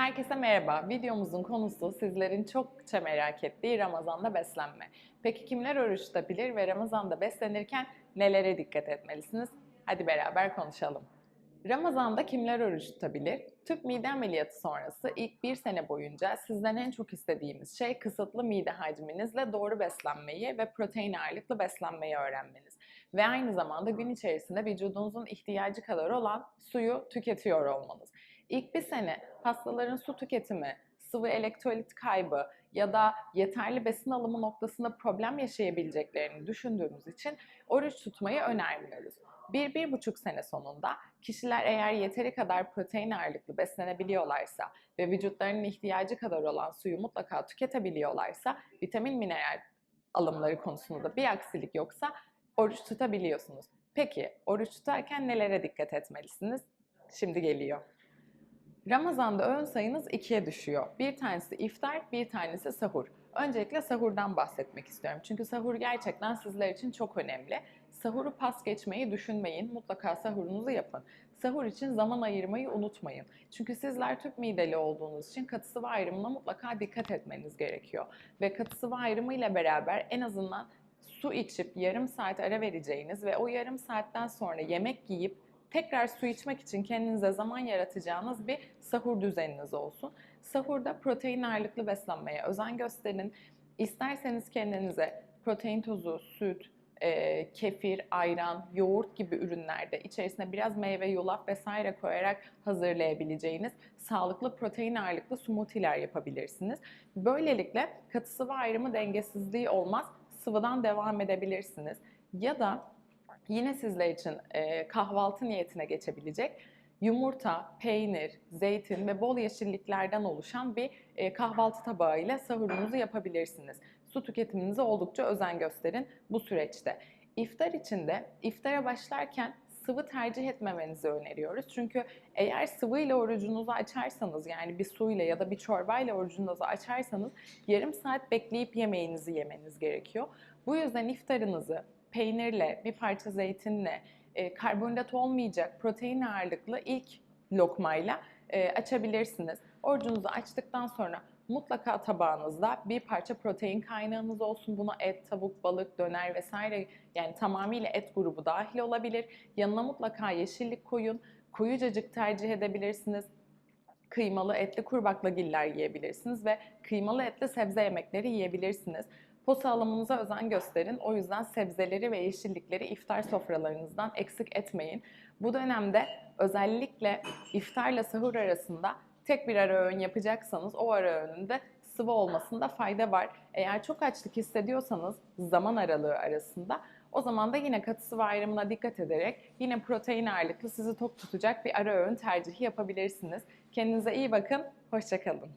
Herkese merhaba. Videomuzun konusu sizlerin çokça merak ettiği Ramazan'da beslenme. Peki kimler oruç tutabilir ve Ramazan'da beslenirken nelere dikkat etmelisiniz? Hadi beraber konuşalım. Ramazan'da kimler oruç tutabilir? Tüp mide ameliyatı sonrası ilk bir sene boyunca sizden en çok istediğimiz şey kısıtlı mide hacminizle doğru beslenmeyi ve protein ağırlıklı beslenmeyi öğrenmeniz. Ve aynı zamanda gün içerisinde vücudunuzun ihtiyacı kadar olan suyu tüketiyor olmanız. İlk bir sene hastaların su tüketimi, sıvı elektrolit kaybı ya da yeterli besin alımı noktasında problem yaşayabileceklerini düşündüğümüz için oruç tutmayı önermiyoruz. Bir, bir buçuk sene sonunda kişiler eğer yeteri kadar protein ağırlıklı beslenebiliyorlarsa ve vücutlarının ihtiyacı kadar olan suyu mutlaka tüketebiliyorlarsa vitamin mineral alımları konusunda da bir aksilik yoksa oruç tutabiliyorsunuz. Peki oruç tutarken nelere dikkat etmelisiniz? Şimdi geliyor. Ramazan'da öğün sayınız ikiye düşüyor. Bir tanesi iftar, bir tanesi sahur. Öncelikle sahurdan bahsetmek istiyorum. Çünkü sahur gerçekten sizler için çok önemli. Sahuru pas geçmeyi düşünmeyin. Mutlaka sahurunuzu yapın. Sahur için zaman ayırmayı unutmayın. Çünkü sizler tüp mideli olduğunuz için katı sıvı ayrımına mutlaka dikkat etmeniz gerekiyor. Ve katı sıvı ayrımı ile beraber en azından su içip yarım saat ara vereceğiniz ve o yarım saatten sonra yemek yiyip tekrar su içmek için kendinize zaman yaratacağınız bir sahur düzeniniz olsun. Sahurda protein ağırlıklı beslenmeye özen gösterin. İsterseniz kendinize protein tozu, süt, e, kefir, ayran, yoğurt gibi ürünlerde içerisine biraz meyve, yulaf vesaire koyarak hazırlayabileceğiniz sağlıklı protein ağırlıklı smoothie'ler yapabilirsiniz. Böylelikle katı sıvı ayrımı dengesizliği olmaz, sıvıdan devam edebilirsiniz. Ya da yine sizler için e, kahvaltı niyetine geçebilecek yumurta, peynir, zeytin ve bol yeşilliklerden oluşan bir e, kahvaltı tabağıyla sahurunuzu yapabilirsiniz. Su tüketiminize oldukça özen gösterin bu süreçte. İftar için de iftara başlarken sıvı tercih etmemenizi öneriyoruz. Çünkü eğer sıvıyla orucunuzu açarsanız yani bir suyla ya da bir çorbayla orucunuzu açarsanız yarım saat bekleyip yemeğinizi yemeniz gerekiyor. Bu yüzden iftarınızı peynirle, bir parça zeytinle, e, karbonhidrat olmayacak protein ağırlıklı ilk lokmayla e, açabilirsiniz. Orucunuzu açtıktan sonra mutlaka tabağınızda bir parça protein kaynağınız olsun. Buna et, tavuk, balık, döner vesaire yani tamamıyla et grubu dahil olabilir. Yanına mutlaka yeşillik koyun. Koyu cacık tercih edebilirsiniz kıymalı etli kurbaklagiller yiyebilirsiniz ve kıymalı etli sebze yemekleri yiyebilirsiniz. Posa alımınıza özen gösterin. O yüzden sebzeleri ve yeşillikleri iftar sofralarınızdan eksik etmeyin. Bu dönemde özellikle iftarla sahur arasında tek bir ara öğün yapacaksanız o ara öğününde sıvı olmasında fayda var. Eğer çok açlık hissediyorsanız zaman aralığı arasında o zaman da yine katı sıvı ayrımına dikkat ederek yine protein ağırlıklı sizi tok tutacak bir ara öğün tercihi yapabilirsiniz. Kendinize iyi bakın, hoşçakalın.